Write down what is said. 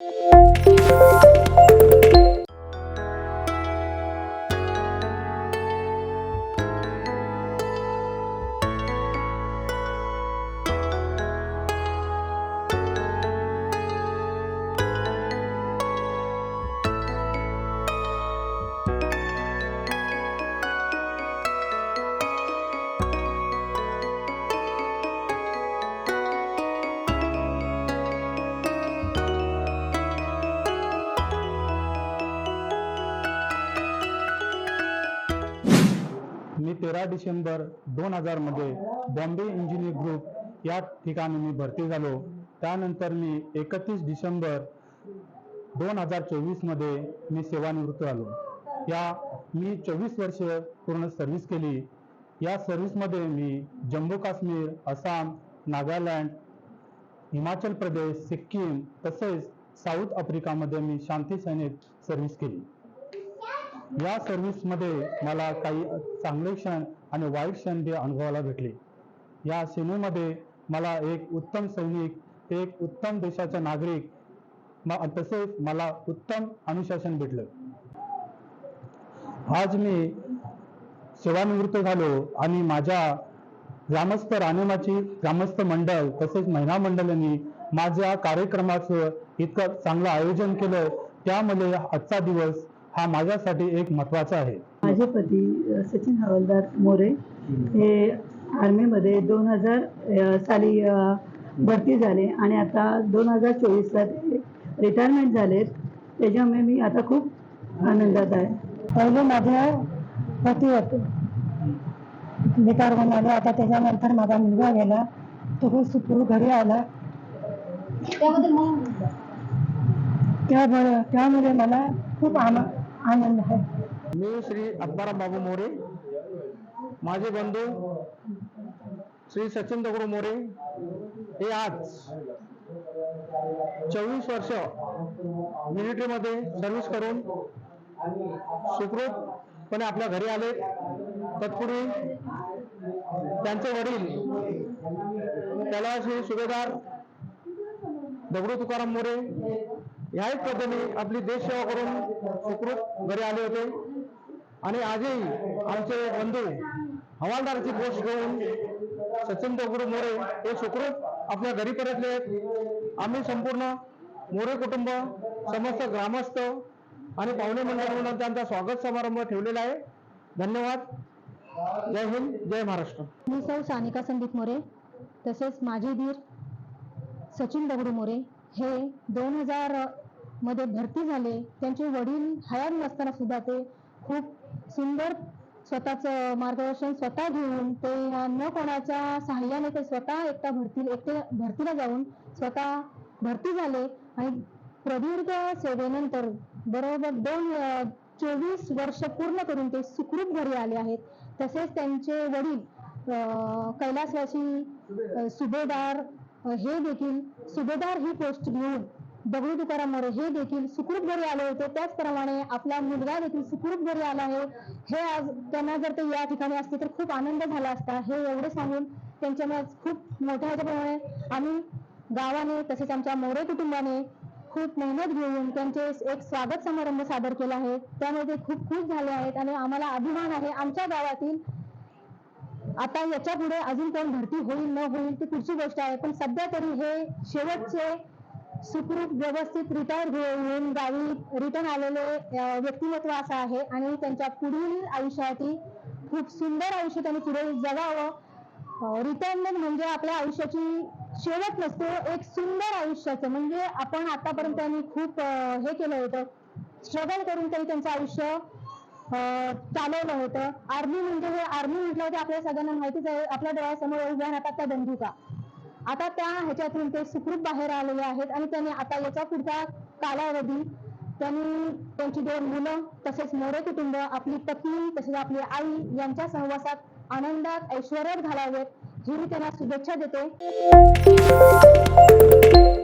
Música मी तेरा डिसेंबर दोन हजारमध्ये बॉम्बे इंजिनियर ग्रुप या ठिकाणी मी भरती झालो. त्यानंतर मी एकतीस डिसेंबर दोन हजार चोवीसमध्ये मी सेवानिवृत्त झालो. या मी चोवीस वर्ष पूर्ण सर्व्हिस केली. या सर्व्हिसमध्ये मी जम्मू काश्मीर आसाम नागालँड हिमाचल प्रदेश सिक्कीम तसेच साऊथ आफ्रिकामध्ये मी शांती सैनिक सर्व्हिस केली. या सर्व्हिसमध्ये मला काही चांगले क्षण आणि वाईट क्षण ते अनुभवायला भेटले. या सेनेमध्ये मला एक उत्तम सैनिक एक उत्तम देशाचा नागरिक तसेच मला उत्तम अनुशासन भेटलं. आज मी सेवानिवृत्त झालो आणि माझ्या ग्रामस्थ राहणीमाची ग्रामस्थ मंडळ तसेच महिला मंडळांनी माझ्या कार्यक्रमाचं इतकं चांगलं आयोजन केलं. त्यामुळे आजचा दिवस हा माझ्यासाठी एक महत्त्वाचा आहे. माझे पती सचिन हवालदार मोरे हे आर्मीमध्ये दोन हजार साली भरती झाले आणि आता दोन हजार चोवीसला ते रिटायरमेंट झालेत. त्याच्यामुळे मी आता खूप आनंदात आहे. पहिले माझे पती होते. रिटायर आले आता त्याच्यानंतर माझा मुलगा गेला. तो खूप सुखरूप घरी आला. त्यामुळे त्यामुळे मला खूप आन- आनंद आहे मी श्री आत्माराम बाबू मोरे माझे बंधू श्री सचिन दगडू मोरे हे आज चोवीस वर्ष मिलिटरीमध्ये सर्व्हिस करून सुखरूपपणे आपल्या घरी आले. तत्पूर्वी त्यांचे वडील त्याला श्री सुभेदार दगडू तुकाराम मोरे ह्याच पद्धतीने आपली देश सेवा करून सुखरूप घरी आले होते. आणि आजही आमचे बंधू हवालदाराची पोस्ट घेऊन सचिन दगडू मोरे हे सुखरूप आपल्या घरी परतले आहेत. आम्ही संपूर्ण मोरे कुटुंब समस्त ग्रामस्थ आणि पाहुणे मंडळ म्हणून त्यांचा स्वागत समारंभ ठेवलेला आहे. धन्यवाद. जय हिंद जय महाराष्ट्र. मी सौ सानिका संदीप मोरे तसेच माझे धीर सचिन दगडू मोरे हे दोन हजारमध्ये भरती झाले. त्यांचे वडील हयात नसताना सुद्धा ते खूप सुंदर स्वतःचं मार्गदर्शन स्वतः घेऊन ते न कोणाच्या सहाय्याने ते स्वतः एकटा भरती एकटे भरतीला जाऊन स्वतः भरती झाले. आणि प्रदीर्घ सेवेनंतर बरोबर दोन चोवीस वर्ष पूर्ण करून ते सुखरूप घरी आले आहेत. तसेच त्यांचे वडील कैलासवासी सुभेदार हे देखील सुभेदार ही पोस्ट घेऊन दगडू तुकाराम मोरे हे देखील सुखरूप घरी आले होते. त्याचप्रमाणे आपला मुलगा देखील सुखरूप घरी आला आहे. हे आज त्यांना जर ते या ठिकाणी असते तर खूप आनंद झाला असता. हे एवढे सांगून त्यांच्यामुळे खूप मोठ्या ह्याच्याप्रमाणे आम्ही गावाने तसेच आमच्या मोरे कुटुंबाने खूप मेहनत घेऊन त्यांचे एक स्वागत समारंभ सादर केला आहे. त्यामुळे ते खूप खुश झाले आहेत आणि आम्हाला अभिमान आहे. आमच्या गावातील आता याच्यापुढे अजून कोण भरती होईल न होईल ती पुढची गोष्ट आहे. पण सध्या तरी हे शेवटचे सुखरूप व्यवस्थित रिटायर हो- होऊन गावी रिटर्न आलेले व्यक्तिमत्व असं आहे आणि त्यांच्या पुढील आयुष्यासाठी खूप सुंदर आयुष्य त्यांनी पुढे जगावं. रिटायरमेंट म्हणजे आपल्या आयुष्याची शेवट नसतो एक सुंदर आयुष्याचं. म्हणजे आपण आतापर्यंत त्यांनी खूप हे केलं होतं. स्ट्रगल करून तरी त्यांचं आयुष्य चालवलं होतं. आर्मी म्हणजे हे आर्मी म्हटलं होतं आपल्या सगळ्यांना माहितीच आहे. आपल्या डोळ्यासमोर उभ्या राहतात त्या बंदुका. आता त्या ह्याच्यातून ते सुखरूप बाहेर आलेले आहेत आणि त्यांनी आता याचा पुढचा कालावधी त्यांनी त्यांची दोन मुलं तसेच मोरे कुटुंब आपली पत्नी तसेच आपली आई यांच्या सहवासात आनंदात ऐश्वर्यात घालावेत. ही मी त्यांना शुभेच्छा देते.